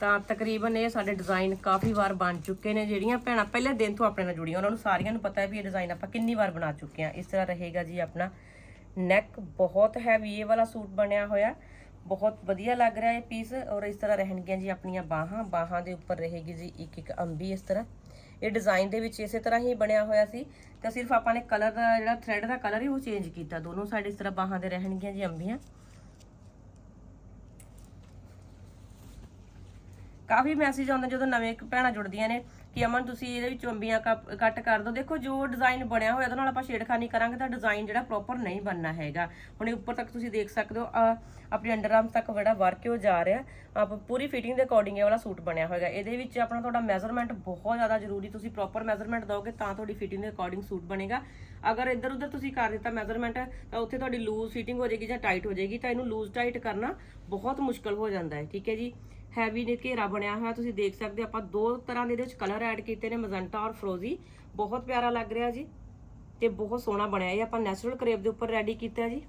[SPEAKER 1] ਤਾਂ ਤਕਰੀਬਨ ਇਹ ਸਾਡੇ ਡਿਜ਼ਾਈਨ ਕਾਫੀ ਵਾਰ ਬਣ ਚੁੱਕੇ ਨੇ। ਜਿਹੜੀਆਂ ਭੈਣਾਂ ਪਹਿਲੇ ਦਿਨ ਤੋਂ ਆਪਣੇ ਨਾਲ ਜੁੜੀਆਂ, ਉਹਨਾਂ ਨੂੰ ਸਾਰੀਆਂ ਨੂੰ ਪਤਾ ਹੈ ਵੀ ਇਹ ਡਿਜ਼ਾਈਨ ਆਪਾਂ ਕਿੰਨੀ ਵਾਰ ਬਣਾ ਚੁੱਕੇ ਹਾਂ। ਇਸ ਤਰ੍ਹਾਂ ਰਹੇਗਾ ਜੀ ਆਪਣਾ ਨੈਕ ਬਹੁਤ ਹੈਵੀ ਇਹ ਵਾਲਾ ਸੂਟ ਬਣਿਆ ਹੋਇਆ। ਬਹੁਤ ਵਧੀਆ ਲੱਗ ਰਿਹਾ ਇਹ ਪੀਸ ਔਰ ਇਸ ਤਰ੍ਹਾਂ ਰਹਿਣਗੀਆਂ ਜੀ ਆਪਣੀਆਂ ਬਾਹਾਂ। ਬਾਹਾਂ ਦੇ ਉੱਪਰ ਰਹੇਗੀ ਜੀ ਇੱਕ ਇੱਕ ਅੰਬੀ ਇਸ ਤਰ੍ਹਾਂ। ਇਹ ਡਿਜ਼ਾਈਨ ਦੇ ਵਿੱਚ ਇਸੇ ਤਰ੍ਹਾਂ ਹੀ ਬਣਿਆ ਹੋਇਆ ਸੀ। ਤਾਂ ਸਿਰਫ ਆਪਾਂ ਨੇ ਕਲਰ ਦਾ ਜਿਹੜਾ ਥ੍ਰੈਡ ਦਾ ਕਲਰ ਹੀ ਉਹ ਚੇਂਜ ਕੀਤਾ। ਦੋਨੋਂ ਸਾਈਡ ਇਸ ਤਰ੍ਹਾਂ ਬਾਹਾਂ ਦੇ ਰਹਿਣਗੀਆਂ ਜੀ ਅੰਬੀਆਂ। ਕਾਫੀ ਮੈਸੇਜ ਆਉਂਦੇ ਜਦੋਂ ਨਵੇਂ ਭੈਣਾਂ ਜੁੜਦੀਆਂ ਨੇ। ਕਿ ਅਮਨ ਤੁਸੀਂ ਇਹਦੇ ਵਿੱਚ ਅੰਬੀਆਂ ਕੱਟ ਕਰ ਦਿਓ ਦੇਖੋ, ਜੋ ਡਿਜ਼ਾਈਨ ਬਣਿਆ ਹੋਇਆ, ਉਹਦੇ ਨਾਲ ਆਪਾਂ ਛੇੜਖਾਨੀ ਕਰਾਂਗੇ ਤਾਂ ਡਿਜ਼ਾਈਨ ਜਿਹੜਾ ਪ੍ਰੋਪਰ ਨਹੀਂ ਬਣਨਾ ਹੈਗਾ। ਹੁਣ ਉੱਪਰ ਤੱਕ ਤੁਸੀਂ ਦੇਖ ਸਕਦੇ ਹੋ ਆਪਣੇ ਅੰਡਰ ਅੰਡਰਆਰਮ ਤੱਕ ਬੜਾ ਵਰਕ ਉਹ ਜਾ ਰਿਹਾ। ਆਪ ਪੂਰੀ ਫਿਟਿੰਗ ਦੇ ਅਕੋਰਡਿੰਗ ਇਹ ਵਾਲਾ ਸੂਟ ਬਣਿਆ ਹੋਏਗਾ। ਇਹਦੇ ਵਿੱਚ ਆਪਣਾ ਤੁਹਾਡਾ ਮੈਜ਼ਰਮੈਂਟ ਬਹੁਤ ਜ਼ਿਆਦਾ ਜ਼ਰੂਰੀ, ਤੁਸੀਂ ਪ੍ਰੋਪਰ ਮੈਜ਼ਰਮੈਂਟ ਦੋਗੇ ਤਾਂ ਤੁਹਾਡੀ ਫਿਟਿੰਗ ਦੇ ਅਕੋਰਡਿੰਗ ਸੂਟ ਬਣੇਗਾ। ਅਗਰ ਇੱਧਰ ਉੱਧਰ ਤੁਸੀਂ ਕਰ ਦਿੱਤਾ ਮੈਜ਼ਰਮੈਂਟ ਤਾਂ ਉੱਥੇ ਤੁਹਾਡੀ ਲੂਜ਼ ਫਿਟਿੰਗ ਹੋ ਜਾਏਗੀ ਜਾਂ ਟਾਈਟ ਹੋ ਜਾਏਗੀ। ਤਾਂ ਇਹਨੂੰ ਲੂਜ਼ ਟਾਈਟ ਕਰਨਾ ਬਹੁਤ ਮੁਸ਼ਕਲ ਹੋ ਜਾਂਦਾ ਹੈ, ਠੀਕ ਹੈ ਜੀ? ਹੈਵੀ ਨੇ ਘੇਰਾ ਬਣਿਆ ਹੋਇਆ, ਤੁਸੀਂ ਦੇਖ ਸਕਦੇ ਹੋ, ਆਪਾਂ ਦੋ ਤਰ੍ਹਾਂ ਦੇ ਇਹਦੇ ਵਿੱਚ ਕਲਰ ਐਡ ਕੀਤੇ ਨੇ ਮਜੰਟਾ ਔਰ ਫਰੋਜ਼ੀ ਬਹੁਤ ਪਿਆਰਾ ਲੱਗ ਰਿਹਾ ਜੀ ਤੇ ਬਹੁਤ ਸੋਹਣਾ ਬਣਿਆ, ਇਹ ਆਪਾਂ ਨੈਚੁਰਲ ਕਰੇਪ ਦੇ ਉੱਪਰ ਰੈਡੀ ਕੀਤਾ ਜੀ।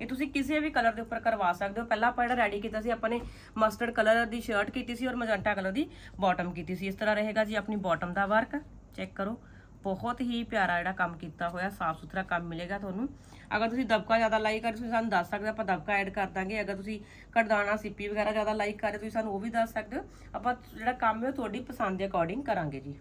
[SPEAKER 1] ਇਹ ਤੁਸੀਂ ਕਿਸੇ ਵੀ ਕਲਰ ਦੇ ਉੱਪਰ ਕਰਵਾ ਸਕਦੇ ਹੋ। ਪਹਿਲਾਂ ਆਪਾਂ ਜਿਹੜਾ ਰੈਡੀ ਕੀਤਾ ਸੀ, ਆਪਾਂ ਨੇ ਮਸਟਰਡ ਕਲਰ ਦੀ ਸ਼ਰਟ ਕੀਤੀ ਸੀ ਔਰ ਮਜੰਟਾ ਕਲਰ ਦੀ ਬਾਟਮ ਕੀਤੀ ਸੀ। ਇਸ ਤਰ੍ਹਾਂ ਰਹੇਗਾ ਜੀ ਆਪਣੀ ਬਾਟਮ ਦਾ ਵਰਕ ਚੈੱਕ ਕਰੋ। ਬਹੁਤ ਹੀ ਪਿਆਰਾ ਜਿਹੜਾ ਕੰਮ ਕੀਤਾ ਹੋਇਆ, ਸਾਫ਼ ਸੁਥਰਾ ਕੰਮ ਮਿਲੇਗਾ ਤੁਹਾਨੂੰ। ਅਗਰ ਤੁਸੀਂ ਦਬਕਾ ਜ਼ਿਆਦਾ ਲਾਈਕ ਕਰ ਤੁਸੀਂ ਸਾਨੂੰ ਦੱਸ ਸਕਦੇ ਹੋ, ਆਪਾਂ ਦਬਕਾ ਐਡ ਕਰ ਦਾਂਗੇ। ਅਗਰ ਤੁਸੀਂ ਕੜਦਾਣਾ, ਸਿੱਪੀ ਵਗੈਰਾ ਜ਼ਿਆਦਾ ਲਾਈਕ ਕਰ ਰਹੇ ਤੁਸੀਂ ਸਾਨੂੰ ਉਹ ਵੀ ਦੱਸ ਸਕਦੇ ਹੋ। ਆਪਾਂ ਜਿਹੜਾ ਕੰਮ ਹੈ ਉਹ ਤੁਹਾਡੀ ਪਸੰਦ ਦੇ ਅਕੋਰਡਿੰਗ ਕਰਾਂਗੇ ਜੀ।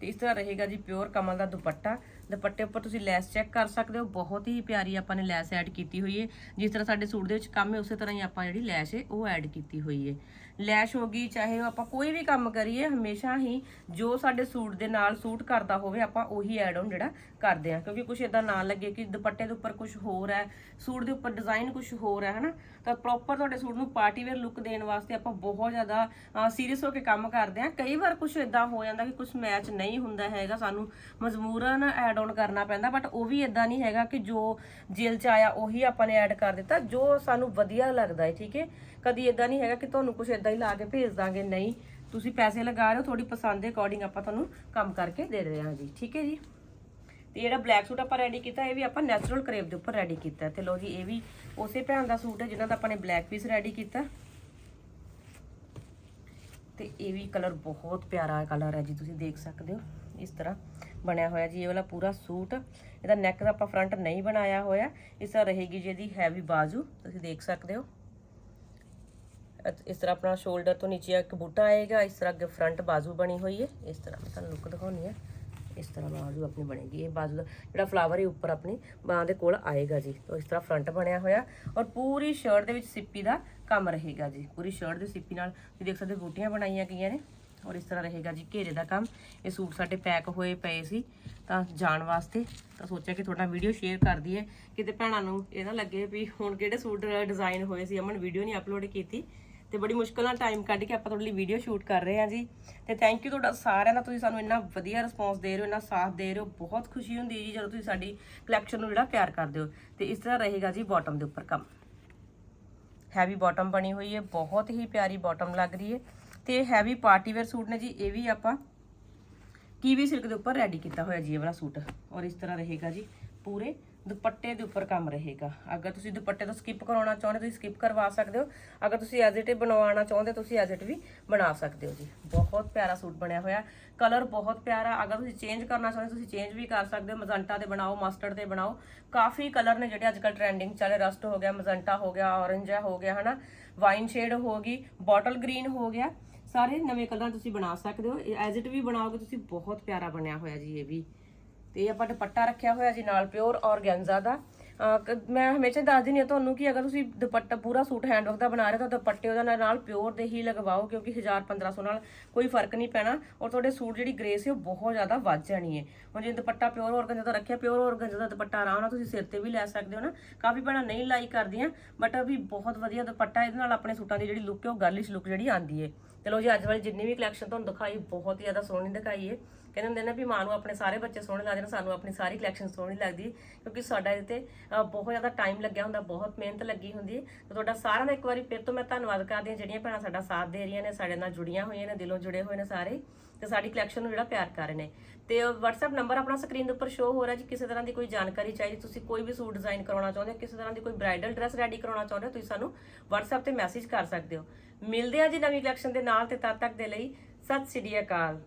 [SPEAKER 1] ਤੇ ਇਸ ਤਰ੍ਹਾਂ ਰਹੇਗਾ ਜੀ ਪਿਓਰ ਕਮਲ ਦਾ ਦੁਪੱਟਾ। ਦੁਪੱਟੇ ਉੱਪਰ ਤੁਸੀਂ ਲੈਸ ਚੈੱਕ ਕਰ ਸਕਦੇ ਹੋ। ਬਹੁਤ ਹੀ ਪਿਆਰੀ ਆਪਾਂ ਨੇ ਲੈਸ ਐਡ ਕੀਤੀ ਹੋਈ ਹੈ ਜਿਸ ਤਰ੍ਹਾਂ ਸਾਡੇ ਸੂਟ ਦੇ ਵਿੱਚ ਕੰਮ ਹੈ ਉਸੇ ਤਰ੍ਹਾਂ ਹੀ ਆਪਾਂ ਜਿਹੜੀ ਲੈਸ਼ ਹੈ ਉਹ ਐਡ ਕੀਤੀ ਹੋਈ ਹੈ ਲੈਸ਼ ਹੋ ਗਈ, ਚਾਹੇ ਉਹ ਆਪਾਂ ਕੋਈ ਵੀ ਕੰਮ ਕਰੀਏ, ਹਮੇਸ਼ਾ ਹੀ ਜੋ ਸਾਡੇ ਸੂਟ ਦੇ ਨਾਲ ਸੂਟ ਕਰਦਾ ਹੋਵੇ, ਆਪਾਂ ਉਹੀ ਐਡ ਆਨ ਜਿਹੜਾ ਕਰਦੇ ਆ ਕਿਉਂਕਿ ਕੁਝ ਇਦਾਂ ਨਾ ਲੱਗੇ ਕਿ ਦੁਪੱਟੇ ਦੇ ਉੱਪਰ ਕੁਝ ਹੋਰ ਹੈ, ਸੂਟ ਦੇ ਉੱਪਰ ਡਿਜ਼ਾਈਨ ਕੁਝ ਹੋਰ ਹੈ, ਹਨਾ? ਤਾਂ ਪ੍ਰੋਪਰ ਤੁਹਾਡੇ ਸੂਟ ਨੂੰ ਪਾਰਟੀ ਵੇਅਰ ਲੁੱਕ ਦੇਣ ਵਾਸਤੇ ਆਪਾਂ ਬਹੁਤ ਜ਼ਿਆਦਾ ਸੀਰੀਅਸ ਹੋ ਕੇ ਕੰਮ ਕਰਦੇ ਆ ਕਈ ਵਾਰ ਕੁਝ ਇਦਾਂ ਹੋ ਜਾਂਦਾ ਕਿ ਕੁਝ ਮੈਚ ਨਹੀਂ ਹੁੰਦਾ ਹੈਗਾ ਸਾਨੂੰ। ਮਜਬੂਰਨ ਐਡ ਆਨ ਕਰਨਾ ਪੈਂਦਾ ਬਟ ਉਹ ਵੀ ਇਦਾਂ ਨਹੀਂ ਹੈਗਾ ਕਿ ਜੋ ਜੇਲ ਚ ਆਇਆ ਉਹੀ ਆਪਾਂ ਨੇ ਐਡ ਕਰ ਦਿੱਤਾ, ਜੋ ਸਾਨੂੰ ਵਧੀਆ ਲੱਗਦਾ ਹੈ, ਠੀਕ ਹੈ? ਕਦੀ ਇਦਾਂ ਨਹੀਂ ਹੈਗਾ ਕਿ ਤੁਹਾਨੂੰ ਕੁਝ ਇਦਾਂ ਹੀ ਲਾ ਕੇ ਭੇਜ ਦਾਂਗੇ, ਨਹੀਂ। ਤੁਸੀਂ ਪੈਸੇ ਲਗਾ ਰਹੇ ਹੋ, ਤੁਹਾਡੀ ਪਸੰਦ ਦੇ ਅਕੋਰਡਿੰਗ ਆਪਾਂ ਤੁਹਾਨੂੰ ਕੰਮ ਕਰਕੇ ਦੇ ਰਹੇ ਹਾਂ ਜੀ, ਠੀਕ ਹੈ ਜੀ? ਤੇ ਜਿਹੜਾ ਬਲੈਕ ਸੂਟ ਆਪਾਂ ਰੈਡੀ ਕੀਤਾ, ਇਹ ਵੀ ਆਪਾਂ ਨੈਚੁਰਲ ਕਰੇਪ ਦੇ ਉੱਪਰ ਰੈਡੀ ਕੀਤਾ ਤੇ ਲੋ ਜੀ, ਇਹ ਵੀ ਉਸੇ ਭੈਣ ਦਾ ਸੂਟ ਹੈ ਜਿਹਨਾਂ ਦਾ ਆਪਾਂ ਨੇ ਬਲੈਕ ਪੀਸ ਰੈਡੀ ਕੀਤਾ। ਤੇ ਇਹ ਵੀ ਕਲਰ ਬਹੁਤ ਪਿਆਰਾ ਕਲਰ ਹੈ ਜੀ, ਤੁਸੀਂ ਦੇਖ ਸਕਦੇ ਹੋ, ਇਸ ਤਰ੍ਹਾਂ। ਬਣਿਆ ਹੋਇਆ ਜੀ, ਇਹ ਵਾਲਾ ਪੂਰਾ ਸੂਟ। ਇਹਦਾ ਨੈਕ ਦਾ ਆਪਾਂ ਫਰੰਟ ਨਹੀਂ ਬਣਾਇਆ ਹੋਇਆ। ਇਸ ਤਰ੍ਹਾਂ ਰਹੇਗੀ ਜੀ ਇਹਦੀ ਹੈਵੀ ਬਾਜ਼ੂ। ਤੁਸੀਂ ਦੇਖ ਸਕਦੇ ਹੋ। ਇਸ ਤਰ੍ਹਾਂ ਆਪਣਾ ਸ਼ੋਲਡਰ ਤੋਂ ਨੀਚੇ ਇੱਕ ਬੂਟਾ ਆਏਗਾ। ਇਸ ਤਰ੍ਹਾਂ ਅੱਗੇ ਫਰੰਟ ਬਾਜ਼ੂ ਬਣੀ ਹੋਈ ਹੈ। ਇਸ ਤਰ੍ਹਾਂ ਮੈਂ ਤੁਹਾਨੂੰ ਲੁੱਕ ਦਿਖਾਉਣੀ ਹੈ ਇਸ ਤਰ੍ਹਾਂ ਬਾਜ਼ੂ ਆਪਣੀ ਬਣੇਗੀ। ਇਹ ਬਾਜ਼ੂ ਦਾ ਜਿਹੜਾ ਫਲਾਵਰ ਹੈ ਉੱਪਰ ਆਪਣੀ ਬਾਹ ਦੇ ਕੋਲ ਆਏਗਾ ਜੀ। ਤਾਂ ਇਸ ਤਰ੍ਹਾਂ ਫਰੰਟ ਬਣਿਆ ਹੋਇਆ। ਔਰ ਪੂਰੀ ਸ਼ਰਟ ਦੇ ਵਿੱਚ ਸਿੱਪੀ ਦਾ ਕੰਮ ਰਹੇਗਾ ਜੀ। ਪੂਰੀ ਸ਼ਰਟ ਦੇ ਸਿੱਪੀ ਨਾਲ ਤੁਸੀਂ ਦੇਖ ਸਕਦੇ ਹੋ ਬੂਟੀਆਂ ਬਣਾਈਆਂ ਗਈਆਂ ਨੇ। ਔਰ ਇਸ ਤਰ੍ਹਾਂ ਰਹੇਗਾ ਜੀ ਘੇਰੇ ਦਾ ਕੰਮ। ਇਹ ਸੂਟ ਸਾਡੇ ਪੈਕ ਹੋਏ ਪਏ ਸੀ, ਤਾਂ ਜਾਣ ਵਾਸਤੇ ਤਾਂ ਸੋਚਿਆ ਕਿ ਤੁਹਾਡਾ ਵੀਡੀਓ ਸ਼ੇਅਰ ਕਰ ਦਈਏ। ਕਿਤੇ ਭੈਣਾਂ ਨੂੰ ਇਹ ਨਾ ਲੱਗੇ ਵੀ ਹੁਣ ਕਿਹੜੇ ਸੂਟ ਡਿਜ਼ਾਈਨ ਹੋਏ ਸੀ, ਅਮਨ ਵੀਡੀਓ ਨਹੀਂ ਅਪਲੋਡ ਕੀਤੀ। ਤੇ ਬੜੀ ਮੁਸ਼ਕਲ ਨਾਲ ਟਾਈਮ ਕੱਢ ਕੇ ਆਪਾਂ ਤੁਹਾਡੇ ਲਈ ਵੀਡੀਓ ਸ਼ੂਟ ਕਰ ਰਹੇ ਹਾਂ ਜੀ। ਤੇ ਥੈਂਕ ਯੂ ਤੁਹਾਡਾ ਸਾਰਿਆਂ ਦਾ, ਤੁਸੀਂ ਸਾਨੂੰ ਇੰਨਾ ਵਧੀਆ ਰਿਸਪੌਂਸ ਦੇ ਰਹੇ ਹੋ, ਇੰਨਾ ਸਾਥ ਦੇ ਰਹੇ ਹੋ। ਬਹੁਤ ਖੁਸ਼ੀ ਹੁੰਦੀ ਹੈ ਜੀ ਜਦੋਂ ਤੁਸੀਂ ਸਾਡੀ ਕਲੈਕਸ਼ਨ ਨੂੰ ਜਿਹੜਾ ਪਿਆਰ ਕਰਦੇ ਹੋ। ਤੇ ਇਸ ਤਰ੍ਹਾਂ ਰਹੇਗਾ ਜੀ ਬਾਟਮ ਦੇ ਉੱਪਰ ਕੰਮ। ਹੈਵੀ ਬਾਟਮ ਬਣੀ ਹੋਈ ਹੈ, ਬਹੁਤ ਹੀ ਪਿਆਰੀ ਬਾਟਮ ਲੱਗ ਰਹੀ ਹੈ। ਤੇ ਹੈਵੀ ਪਾਰਟੀ ਵੇਅਰ ਸੂਟ ਨੇ ਜੀ, ਇਹ ਵੀ ਆਪਾਂ ਕੀਵੀ ਸਿਲਕ ਦੇ ਉੱਪਰ ਰੈਡੀ ਕੀਤਾ ਹੋਇਆ ਜੀ ਇਹ ਵਾਲਾ ਸੂਟ। ਔਰ ਇਸ ਤਰ੍ਹਾਂ ਰਹੇਗਾ ਜੀ ਪੂਰੇ ਦੁਪੱਟੇ ਦੇ ਉੱਪਰ ਕੰਮ ਰਹੇਗਾ। ਅਗਰ ਤੁਸੀਂ ਦੁਪੱਟੇ ਤੋਂ ਸਕਿਪ ਕਰਾਉਣਾ ਚਾਹੁੰਦੇ ਤੁਸੀਂ ਸਕਿਪ ਕਰਵਾ ਸਕਦੇ ਹੋ। ਅਗਰ ਤੁਸੀਂ ਐਜ਼ ਇਟ ਬਣਵਾਉਣਾ ਚਾਹੁੰਦੇ ਤੁਸੀਂ ਐਜ਼ ਇਟ ਵੀ ਬਣਾ ਸਕਦੇ ਹੋ ਜੀ। ਬਹੁਤ ਪਿਆਰਾ ਸੂਟ ਬਣਿਆ ਹੋਇਆ। ਕਲਰ ਬਹੁਤ ਪਿਆਰਾ। ਅਗਰ ਤੁਸੀਂ ਚੇਂਜ ਕਰਨਾ ਚਾਹੁੰਦੇ ਤੁਸੀਂ ਚੇਂਜ ਵੀ ਕਰ ਸਕਦੇ ਹੋ। ਮਜ਼ੰਟਾ 'ਤੇ ਬਣਾਓ ਮਸਟਰਡ 'ਤੇ ਬਣਾਓ। ਕਾਫੀ ਕਲਰ ਨੇ ਜਿਹੜੇ ਅੱਜਕੱਲ ਟ੍ਰੈਂਡਿੰਗ ਚੱਲ ਰਹੇ। ਰਸਟ ਹੋ ਗਿਆ ਮਜ਼ੰਟਾ ਹੋ ਗਿਆ ਔਰੰਜ ਹੋ ਗਿਆ, ਹਨਾ? ਵਾਈਨ ਸ਼ੇਡ ਹੋ ਗਈ ਬੋਟਲ ਗ੍ਰੀਨ ਹੋ ਗਿਆ। ਸਾਰੇ ਨਵੇਂ ਕਲਰਾਂ ਤੁਸੀਂ ਬਣਾ ਸਕਦੇ ਹੋ। ਐਜ਼ ਇਟ ਵੀ ਬਣਾਓਗੇ, ਤੁਸੀਂ ਬਹੁਤ ਪਿਆਰਾ ਬਣਿਆ ਹੋਇਆ ਜੀ ਇਹ ਵੀ। ਤੇ ਇਹ ਆਪਾਂ ਦੁਪੱਟਾ ਰੱਖਿਆ ਹੋਇਆ ਜੀ ਨਾਲ ਪਿਓਰ ਔਰਗੈਂਜ਼ਾ ਦਾ। ਮੈਂ ਹਮੇਸ਼ਾ ਦੱਸ ਦਿੰਦੀ ਹਾਂ ਤੁਹਾਨੂੰ ਕਿ ਅਗਰ ਤੁਸੀਂ ਦੁਪੱਟਾ ਪੂਰਾ ਸੂਟ ਹੈਂਡਵਰਕ ਦਾ ਬਣਾ ਰਹੇ ਹੋ ਤਾਂ ਦੁਪੱਟੇ ਉਹਦਾ ਨਾਲ- ਪਿਓਰ ਦੇ ਹੀ ਲਗਵਾਓ ਕਿਉਂਕਿ 1000 1500 ਨਾਲ ਕੋਈ ਫ਼ਰਕ ਨਹੀਂ ਪੈਣਾ ਔਰ ਤੁਹਾਡੇ ਸੂਟ ਜਿਹੜੀ ਗ੍ਰੇਸ ਹੈ ਉਹ ਬਹੁਤ ਜ਼ਿਆਦਾ ਵੱਧ ਜਾਣੀ ਹੈ। ਹੁਣ ਜੇ ਦੁਪੱਟਾ ਪਿਓਰ ਔਰਗੈਂਜ਼ਾ ਦਾ ਰੱਖਿਆ ਪਿਓਰ ਔਰਗੈਂਜ਼ਾ ਦਾ ਦੁਪੱਟਾ ਆਰਾਮ ਨਾਲ ਤੁਸੀਂ ਸਿਰ ਤੇ ਵੀ ਲੈ ਸਕਦੇ ਹੋ ਨਾ, ਕਾਫੀ ਭੈਣਾਂ ਨਹੀਂ ਲਾਈਕ ਕਰਦੀਆਂ ਬਟ ਵੀ ਬਹੁਤ ਵਧੀਆ ਦੁਪੱਟਾ ਇਹਦੇ ਨਾਲ ਆਪਣੇ ਸੂਟਾਂ ਦੀ ਜਿਹੜੀ ਲੁੱਕ ਹੈ ਉਹ ਗਰਲਿਸ਼ ਲੁੱਕ ਜਿਹੜੀ ਆਂਦੀ ਹੈ। ਚਲੋ ਜੀ, ਅੱਜ ਵਾਲੀ ਜਿੰਨੀ ਵੀ ਕਲੈਕਸ਼ਨ ਤੁਹਾਨੂੰ ਦਿਖਾਈ, ਬਹੁਤ ਹੀ ਜ਼ਿਆਦਾ ਸੋਹਣੀ ਦਿਖਾਈ ਹੈ। ਕਹਿੰਦੇ ਹੁੰਦੇ ਨੇ ਵੀ ਮਾਂ ਨੂੰ ਆਪਣੇ ਸਾਰੇ ਬੱਚੇ ਸੋਹਣੇ ਲੱਗਦੇ ਨੇ, ਸਾਨੂੰ ਆਪਣੀ ਸਾਰੀ ਕਲੈਕਸ਼ਨ ਸੋਹਣੀ ਲੱਗਦੀ, ਕਿਉਂਕਿ ਸਾਡਾ ਇਹਦੇ ਤੇ ਬਹੁਤ ਜ਼ਿਆਦਾ ਟਾਈਮ ਲੱਗਿਆ ਹੁੰਦਾ, ਬਹੁਤ ਮਿਹਨਤ ਲੱਗੀ ਹੁੰਦੀ ਹੈ। ਤੇ ਤੁਹਾਡਾ ਸਾਰਿਆਂ ਦਾ ਇੱਕ ਵਾਰੀ ਫਿਰ ਤੋਂ ਮੈਂ ਧੰਨਵਾਦ ਕਰਦੀ ਹਾਂ, ਜਿਹੜੀਆਂ ਭੈਣਾਂ ਸਾਡਾ ਸਾਥ ਦੇ ਰਹੀਆਂ ਨੇ, ਸਾਡੇ ਨਾਲ ਜੁੜੀਆਂ ਹੋਈਆਂ ਨੇ, ਦਿਲੋਂ ਜੁੜੇ ਹੋਏ ਨੇ ਸਾਰੇ, ਤੇ ਸਾਡੀ ਕਲੈਕਸ਼ਨ ਨੂੰ ਜਿਹੜਾ ਪਿਆਰ ਕਰ ਰਹੇ ਨੇ। ਤੇ WhatsApp ਨੰਬਰ ਆਪਣਾ ਸਕਰੀਨ ਦੇ ਉੱਪਰ ਸ਼ੋ ਹੋ ਰਿਹਾ ਜੀ, ਕਿਸੇ ਤਰ੍ਹਾਂ ਦੀ ਕੋਈ ਜਾਣਕਾਰੀ ਚਾਹੀਦੀ, ਤੁਸੀਂ ਕੋਈ ਵੀ ਸੂਟ ਡਿਜ਼ਾਈਨ ਕਰਾਉਣਾ ਚਾਹੁੰਦੇ ਹੋ, ਕਿਸੇ ਤਰ੍ਹਾਂ ਦੀ ਕੋਈ ਬ੍ਰਾਈਡਲ ਡਰੈਸ ਰੈਡੀ ਕਰਾਉਣਾ ਚਾਹੁੰਦੇ ਹੋ, ਤੁਸੀਂ ਸਾਨੂੰ WhatsApp ਤੇ ਮੈਸੇਜ ਕਰ ਸਕਦੇ ਹੋ। ਮਿਲਦੇ ਆ ਜੀ ਨਵੀਂ ਕਲੈਕਸ਼ਨ ਦੇ ਨਾਲ ਤੇ ਤਦ ਤੱਕ ਦੇ ਲਈ, ਸਤਿ ਸ੍ਰੀ ਅਕਾਲ।